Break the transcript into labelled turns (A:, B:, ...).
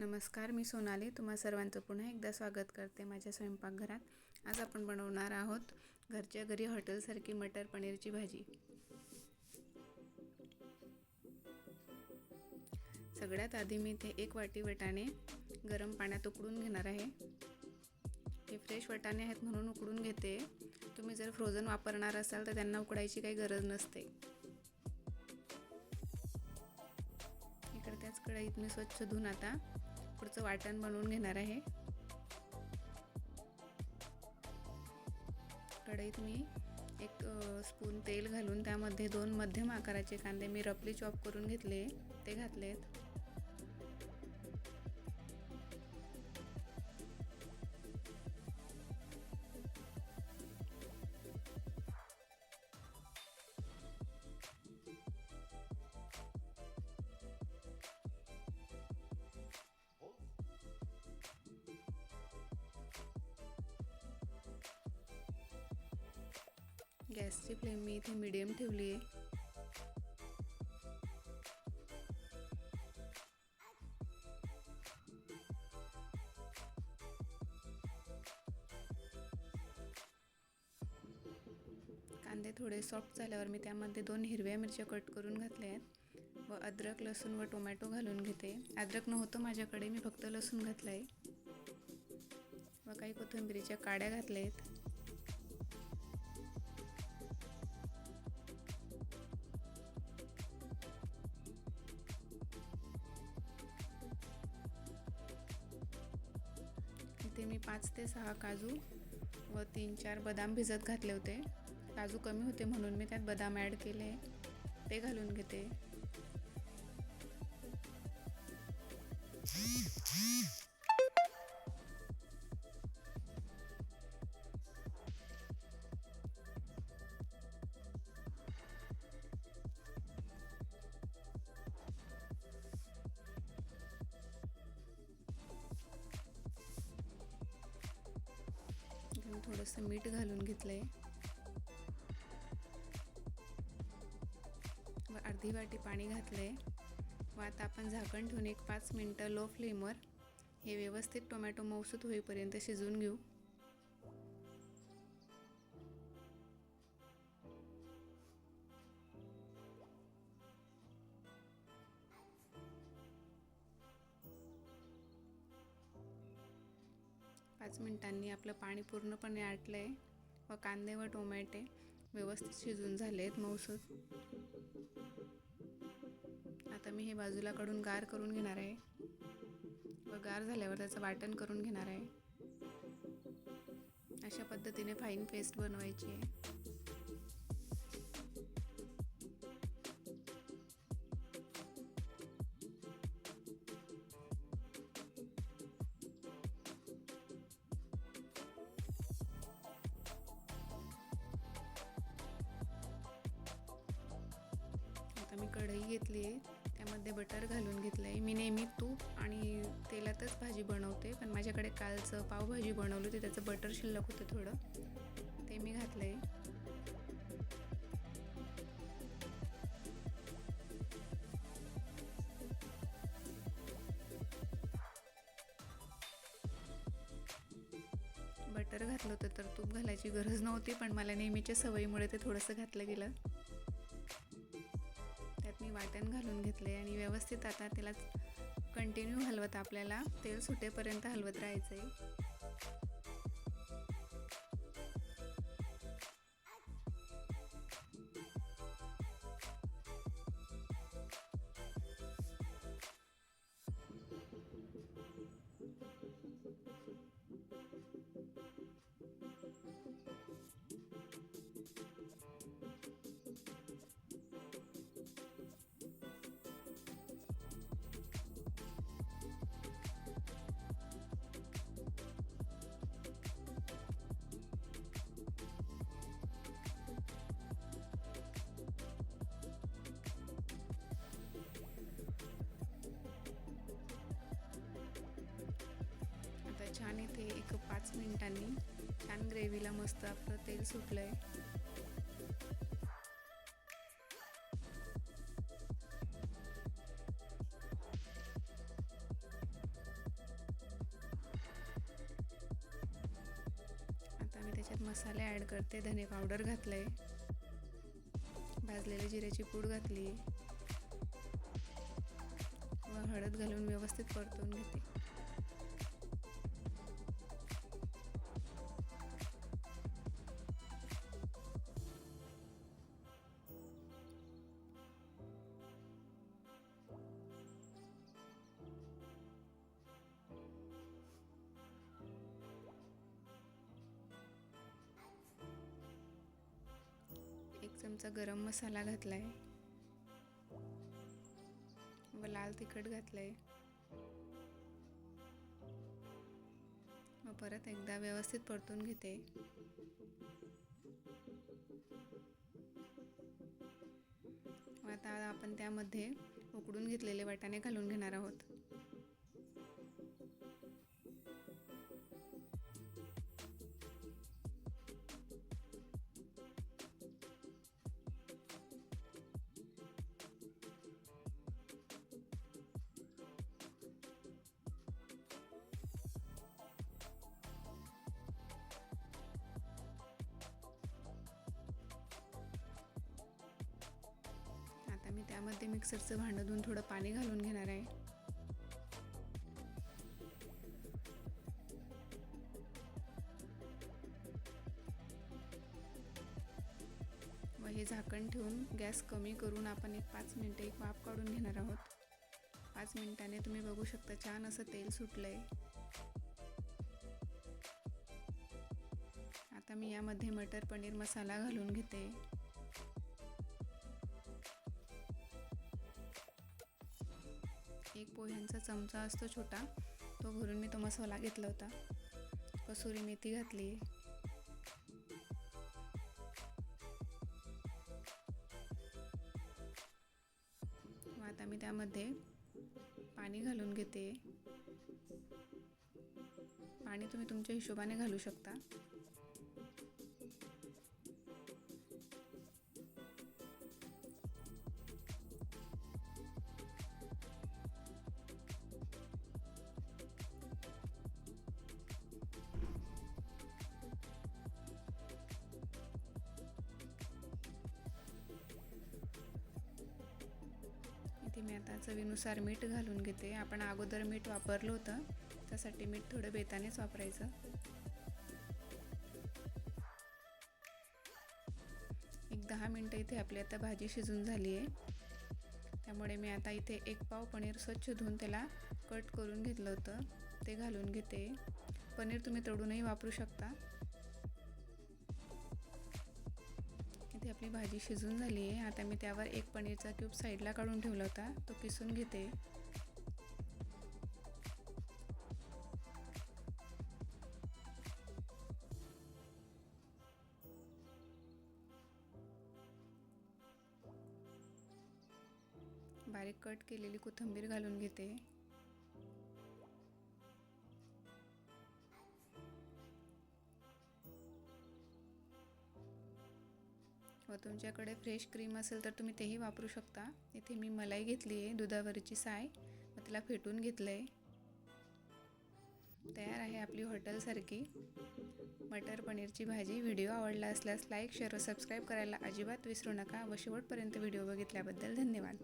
A: नमस्कार मी सोनाली. तुम्हा सर्वांचं पुन्हा एकदा स्वागत करते माझ्या स्वयंपाकघरात. आज आपण बनवणार आहोत घरच्या घरी हॉटेलसारखी मटर पनीरची भाजी. सगळ्यात आधी मी इथे एक वाटी वटाणे गरम पाण्यात उकडून घेणार आहे. हे फ्रेश वटाणे आहेत म्हणून उकडून घेते. तुम्ही जर फ्रोझन वापरणार असाल तर त्यांना उकडायची काही गरज नसते. इकडे त्याच कढईत मी स्वच्छ धुवून आता पुढचं वाटण बनवून घेणार आहे. कढईत मी एक स्पून तेल घालून त्यामध्ये दोन मध्यम आकाराचे कांदे मी रफली चॉप करून घेतले ते घातलेत. गॅसची फ्लेम मी इथे मिडियम ठेवली आहे. कांदे थोडे सॉफ्ट झाल्यावर मी त्यामध्ये दोन हिरव्या मिरच्या कट करून घातल्या आहेत. व अद्रक लसूण व टोमॅटो घालून घेते. अद्रक नव्हतं माझ्याकडे मी फक्त लसूण घातलं आहे व काही कोथिंबिरीच्या काड्या घातल्या आहेत. इथे मी पाच ते सहा काजू व तीन चार बदाम भिजत घातले होते. काजू कमी होते म्हणून मी त्यात बदाम ॲड केले. ते घालून घेते. थोडंसं मीठ घालून घेतलं आहे व अर्धी वाटी पाणी घातलं आहे व आता आपण झाकण ठेवून एक पाच मिनटं लो फ्लेमवर हे व्यवस्थित टोमॅटो मौसूत होईपर्यंत शिजवून घेऊ. पाच मिनटांनी आपलं पाणी पूर्णपणे आटलं आहे व कांदे व टोमॅटे व्यवस्थित शिजून झाले आहेत मऊसूत आता मी हे बाजूला कडून गार करून घेणार आहे. व गार झाल्यावर त्याचं वाटण करून घेणार आहे. अशा पद्धतीने फाईन पेस्ट बनवायची आहे. कढई घेतली आहे. त्यामध्ये बटर घालून घेतलं आहे. मी नेहमी तूप आणि तेलातच भाजी बनवते. पण माझ्याकडे कालचं पावभाजी बनवली होती. त्याचं बटर शिल्लक होतं थोडं. ते मी घातलं आहे. बटर घातलं होतं तर तूप घालायची गरज नव्हती. पण मला नेहमीच्या सवयीमुळे ते थोडंसं घातलं गेलं. मी वाटण घालून घेतले आणि व्यवस्थित आता त्याला कंटिन्यू हलवत आपल्याला. तेल सुटेपर्यंत हलवत राहायचं आहे आणि ते एक पाच मिनिटांनी छान ग्रेव्हीला मस्त आपलं तेल सुटलं आहे आता मी त्याच्यात मसाले ॲड करते. धने पावडर घातलं आहे भाजलेली जिऱ्याची पूड घातली. व हळद घालून व्यवस्थित परतून घेते. चमचा गरम मसाला घातला आहे व लाल तिखट घातलं आहे मग परत एकदा व्यवस्थित परतून घेते. आता आपण त्यामध्ये उकडून घेतलेले वाटाणे घालून घेणार आहोत. त्यामध्ये मिक्सरचं भांडं धुवून थोडं पाणी घालून घेणार आहे. व हे झाकण ठेवून गॅस कमी करून आपण एक पाच मिनटं एक वाफ काढून घेणार आहोत. पाच मिनिटाने तुम्ही बघू शकता छान असं तेल सुटलं आहे आता मी यामध्ये मटर पनीर मसाला घालून घेते. एक पोह्यांचा चमचा असतो छोटा तो भरून मी तो मसाला घेतला होता. कसुरी मेथी घातली. मग आता मी त्यामध्ये पाणी घालून घेते. पाणी तुम्ही तुमच्या हिशोबाने घालू शकता. इथे मी आता चवीनुसार मीठ घालून घेते. आपण अगोदर मीठ वापरलं होतं. त्यासाठी मीठ थोडं बेतानेच वापरायचं. एक दहा मिनटं इथे आपली आता भाजी शिजून झाली आहे. त्यामुळे मी आता इथे एक पाव पनीर स्वच्छ धुवून त्याला कट करून घेतलं होतं. ते घालून घेते. पनीर तुम्ही तोडूनही वापरू शकता. आपली भाजी शिजून झाली आहे. आता मी त्यावर एक पनीरचा क्यूब साईडला काढून ठेवला होता. तो किसून घेते. बारीक कट केलेली कोथिंबीर घालून घेते. तुमच्याकडे फ्रेश क्रीम असेल तर तुम्ही तेही वापरू शकता. इथे मी मलाई घेतली आहे दुधावरची साय. मग तिला फेटून घेतलं आहे तयार आहे आपली हॉटेलसारखी मटर पनीरची भाजी. व्हिडिओ आवडला असल्यास लाईक शेअर व सबस्क्राईब करायला अजिबात विसरू नका. व शेवटपर्यंत व्हिडिओ बघितल्याबद्दल धन्यवाद.